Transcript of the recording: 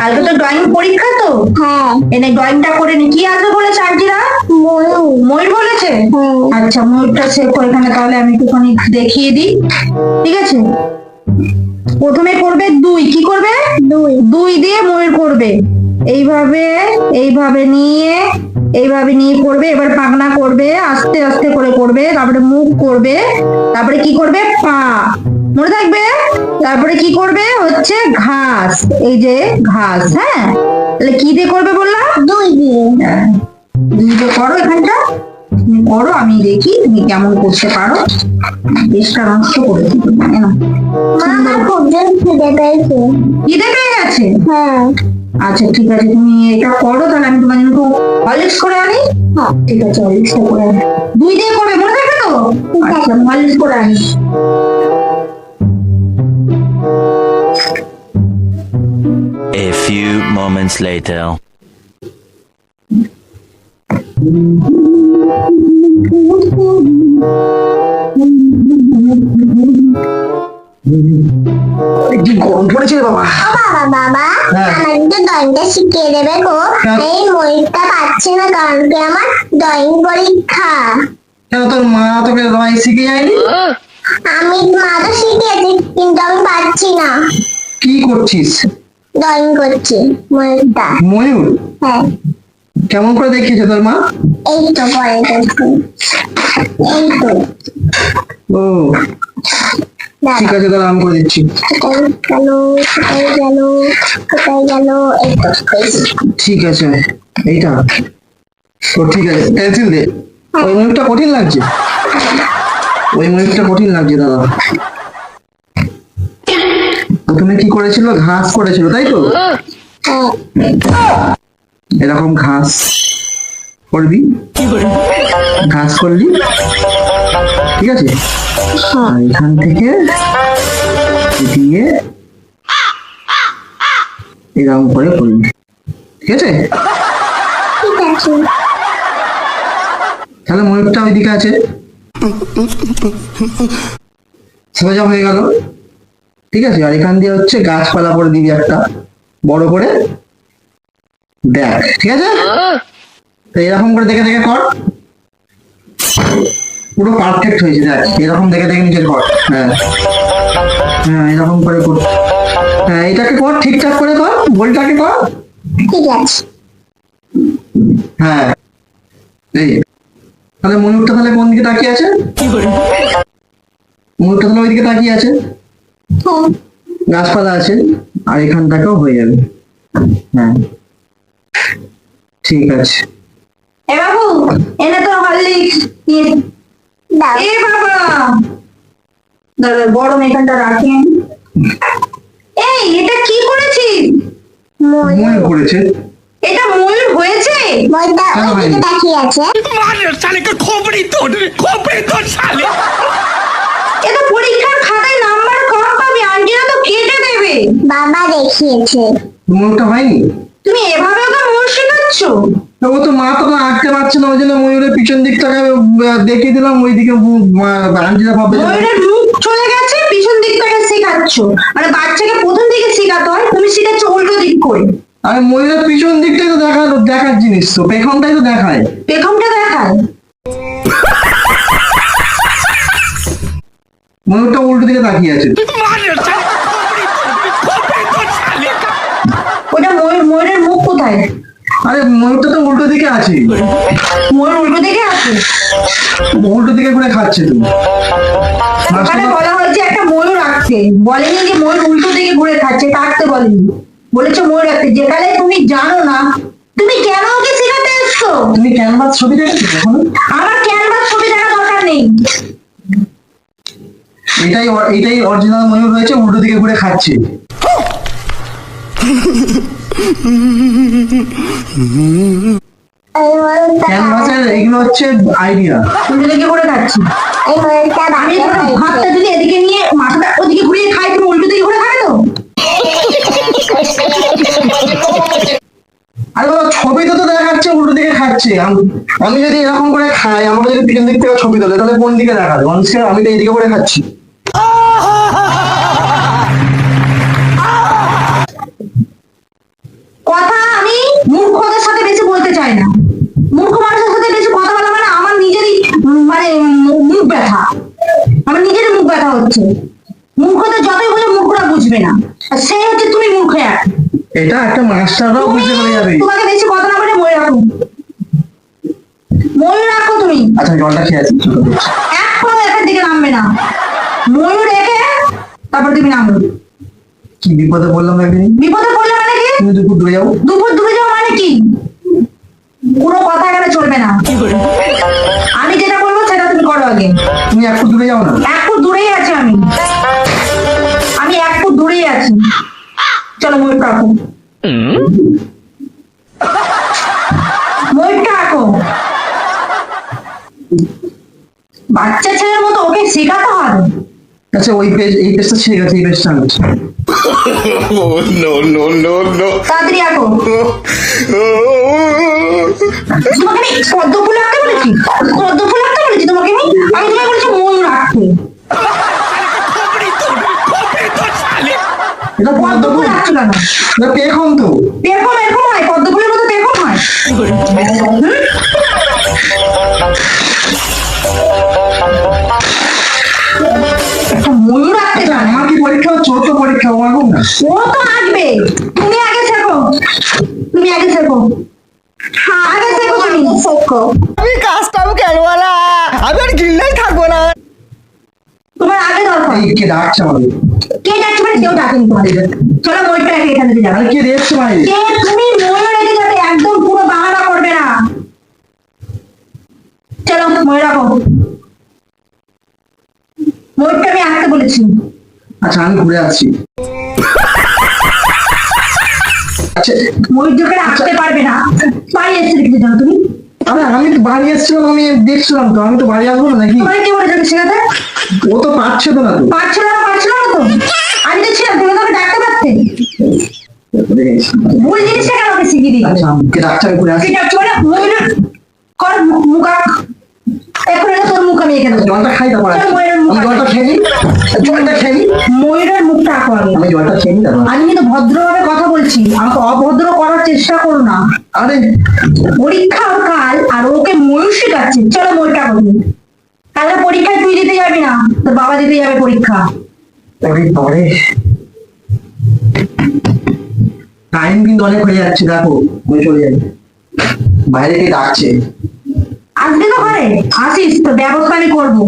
কালকে তো ড্রয়িং পরীক্ষা তো। হ্যাঁ। এনে ড্রয়িংটা করে নি। কি আসবে বলেছে আন্টিরা? ময়ূর। বলেছে? আচ্ছা ময়ূরটা এখানে তাহলে আমি একটুখানি দেখিয়ে দিই। ঠিক আছে? প্রথমে করবে দুই। কি করবে? দুই। দুই দিয়ে ময়ূর করবে। এইভাবে এইভাবে নিয়ে এইভাবে নিয়ে করবে। এবার পাগনা করবে আস্তে আস্তে করে করবে। তারপরে মুখ করবে। তারপরে কি করবে? পা। মনে থাকবে? তারপরে কি করবে? হচ্ছে ঘাস। এই যে ঘাস হ্যাঁ? তাহলে কি দিয়ে করবে বললাম দুই দিয়ে। হ্যাঁ। তুমি তো করো এখানটা। তুমি করো আমি দেখি তুমি কেমন করতে পারো। দেশটা নষ্ট করে খিদে পেয়ে গেছে? হ্যাঁ। আচ্ছা ঠিক আছে তুমি এটা করো তাহলে আমি তোমার জন্য একটু হরলিক্স করে আনি। হ্যাঁ। ঠিক আছে হরলিক্সটা করে আনি। দুই দিয়ে করবে মনে থাকবে তো। আচ্ছা হরলিক্স করে আনি। Few moments later. কি গরম পড়েছে বাবা বাবা বাবা হ্যাঁ। আমার একটু ড্রয়িংটা শিখিয়ে দেবে গো হ্যাঁ। এই ময়ূরটা পাচ্ছি না কারণ কি আমার ড্রয়িং পরীক্ষা কেন তোর মা তোকে ড্রয়িং শিখে যায়নি আমি মা তো শিখিয়েছি কিন্তু আমি পাচ্ছি না কি করছিস ড্রয়িং করছি ময়ূরটা ময়ূর? হ্যাঁ। কেমন করে দেখিয়েছে তোর মা? এই তো পরে এই তো। ও ঠিক আছে তাহলে আমি করে দিচ্ছি। গেল কোথায় গেল কোথায় গেল এই তো ঠিক আছে এইটা। ও ঠিক আছে পেন্সিল দে। ওই ময়ূরটা কঠিন লাগছে? ওই ময়ূরটা কঠিন লাগছে দাদা। প্রথমে কি করেছিল? ঘাস করেছিল, তাই তো? এরকম ঘাস করবি? ঘাস করলি? ঠিক আছে? এখান থেকে দিয়ে এরকম করে করবি। ঠিক আছে? তাহলে ময়ূরটা ওইদিকে আছে। সোজা হয়ে গেল। ঠিক আছে? আর এখান দিয়ে হচ্ছে গাছপালা করে দিবি একটা বড় করে। দেখ ঠিক আছে? তো এরকম করে দেখে দেখে কর। পুরো পারফেক্ট হয়েছে দেখ। এরকম দেখে দেখে নিজের কর। হ্যাঁ। হ্যাঁ এরকম করে কর। হ্যাঁ এটাকে কর ঠিকঠাক করে কর গোলটাকে কর। ঠিক আছে। হ্যাঁ। এই তাহলে ময়ূরটা তাহলে কোন দিকে তাকিয়ে আছে? ময়ূরটা তাহলে ওইদিকে তাকিয়ে আছে। গাছপালা আছে আর এখানটাকেও হয়ে যাবে। হ্যাঁ। ঠিক আছে। এ বাবু এনে তো হরলিক্স এ বাবা। দাদা বড় মেখানটা রাখেন এই এটা কি করেছি? ময়ূর। করেছে। এটা ময়ূর হয়েছে? ময়ূরটা ওই দিকে তাকিয়ে আছে। মার সালে খোপড়ি তোড়ে খোপড়ি তোর সালে পাবে তো কেটে দেবে। বাবা দেখিয়েছে। ময়ূরটা হয়নি? তুমি এভাবে ওকে ময়ূর শেখাচ্ছ? ও তো মা তো আঁকতে পারছে না ওই জন্য ময়ূরের পিছন দিকটাকে আহ, দেখিয়ে দিলাম ওইদিকে আন্টিরা ভাববে যে- ময়ূরের মুখ চলে গেছে পিছন দিকটাকে শেখাচ্ছ। মানে বাচ্চাকে প্রথম দিকে শেখাতে হয় তুমি শেখাচ্ছ উল্টো দিক করে। আরে ময়ূরের পিছন দিকটাই তো দেখার দেখার জিনিস তো পেখমটাই তো দেখায়। পেখমটা দেখায়। ময়ূরটা উল্টো দিকে তাকিয়ে আছে। ওটা ময়ূর ময়ূরের মুখ কোথায়? আরে ময়ূরটা তো উল্টো দিকে আছে। ময়ূর উল্টো দিকে আছে? উল্টো দিকে ঘুরে খাচ্ছে তুমি ওখানে বলা হয়েছে একটা ময়ূর আঁকছে। বলেনি যে ময়ূর উল্টো দিকে ঘুরে খাচ্ছে কাটতে বলেনি। বলেছে ময়ূর আঁকতে যেখানে তুমি জানো না তুমি কেন ওকে শেখাতে এসছো? তুমি ক্যানভাস ছবি দেখেছ আমার ক্যানভাস ছবি দেখার দরকার নেই। এটাই এটাই অরিজিনাল ময়ূর হয়েছে উল্টো দিকে ঘুরে খাচ্ছে। এই ময়ূরটা ক্যানভাসের এগুলো হচ্ছে আইডিয়া উল্টো দিকে ঘুরে খাচ্ছি। আমি বাচ্চা এবার হয়েছে। হাতটা যদি এদিকে নিয়ে মাথাটা ওদিকে ঘুরিয়ে খাই তুমি উল্টো দিকে ঘুরে খাবে তো? আরে বাবা ছবিতে তো দেখাচ্ছে উল্টো দিকে খাচ্ছে। আমি যদি এরকম করে খাই আমাকে যদি পিছন দিক থেকে ছবি তোলে তাহলে কোন দিকে দেখাবে? মানুষকে আমি তো এদিকে করে খাচ্ছি। কথা আমি মূর্খদের সাথে বেশি বলতে চাই না। মূর্খ মানুষের সাথে বেশি কথা বলা মানে আমার নিজেরই মানে মুখ ব্যথা। আমার নিজেরই মুখ ব্যথা হচ্ছে। মূর্খদের যতই বলে মূর্খরা বুঝবে না। সে হচ্ছে তুমি মূর্খে এক। এটা একটা মাস্টাররাও যাবে। তোমাকে বেশি কথা না বলে মরে রাখো। ময়ূর রাখো তুমি। আচ্ছা জলটা খেয়ে আছি এক এখান থেকে নামবে না। ময়ূর রেখে তারপর তুমি নামবে। কি বিপদে বললাম বিপদে বললাম তুমি দুপুর দূরে যাও। দুপুর দূরে যাওয়া মানে কি? কোনো কথা এখানে চলবে না। আমি যেটা বলব সেটা তুমি করো আগে। তুমি এক ফুট দূরে যাও না? এক ফুট দূরেই আছি আমি। আমি এক ফুট দূরেই আছি। চলো ময়ূর আঁকো। ময়ূর আঁকো। বাচ্চা ছেলের মতো ওকে শেখাতে হবে। আচ্ছা ওই পেজ এই পেজটা ছেড়ে গেছে এই পেজটা আনছি Oh, no, no, no, no. তাড়াতাড়ি আঁকো। তোমাকে আমি পদ্ম ফুল আঁকতে বলেছি? পদ্ম ফুল আঁকতে বলেছি তোমাকে আমি? আমি তোমাকে বলেছি ময়ূর আঁকতে। এটা পদ্ম ফুল আঁকছিল না এটা পেখন তো। এরকম ও তো আঁকবে তুমি আগে শেখো তুমি আগে শেখো আগে শেখো তুমি। আমি কাজটাও কেন না আমি আর গিল্লাই থাকব না। তোমার আগে দরকার। কে ডাকছে আমাদের? কে যাচ্ছে মানে কেউ ডাকেনি তোমাদের। চলো ময়ূরটা রেখে এখান যাবে কে দেখছে মানে? কে? তুমি ময়ূর রেখে যাবে। একদম পুরো বাহানা করবে না। চলো ময়ূর রাখো। ময়ূরটা আমি আঁকতে বলেছি। আচ্ছা আমি ঘুরে আসছি। আচ্ছা ময়ূর যোগে পারবে না। বাড়ি এসে রেখে তুমি? আরে আমি তো বাড়ি এসেছিলাম আমি দেখছিলাম তো আমি তো বাড়ি আসব না নাকি? তোমার কে বলে যাবে শেখাতে ও তো পারছে তো। না না না তো। আমি তো ছিলাম তুমি তোকে ডাকতে পারতে। ভুল জিনিসটা কেন ওকে শিখিয়ে দিই ময়ূরের কর মুখ আঁক। এখন এটা তোর মুখ আমি এখানে জলটা খাই তারপর আমি জলটা খেয়ে নিই জলটা খেয়ে নিই ময়ূরের মুখটা আঁকো আগে। আমি জলটা খেয়ে নিই আমি কিন্তু ভদ্রভাবে কথা বলছি। আমাকে অভদ্র করার চেষ্টা করো না। আরে। পরীক্ষা কাল আর ওকে ময়ূর শেখাচ্ছে চলো ময়ূরটা করবি কালকে পরীক্ষায় তুই দিতে যাবি না। তোর বাবা দিতে যাবে পরীক্ষা। টাইম কিন্তু অনেক হয়ে যাচ্ছে দেখো। চলে যাই। বাইরে কে ডাকছে? আসবি তো ঘরে? আসিস তো ব্যবস্থা আমি করব।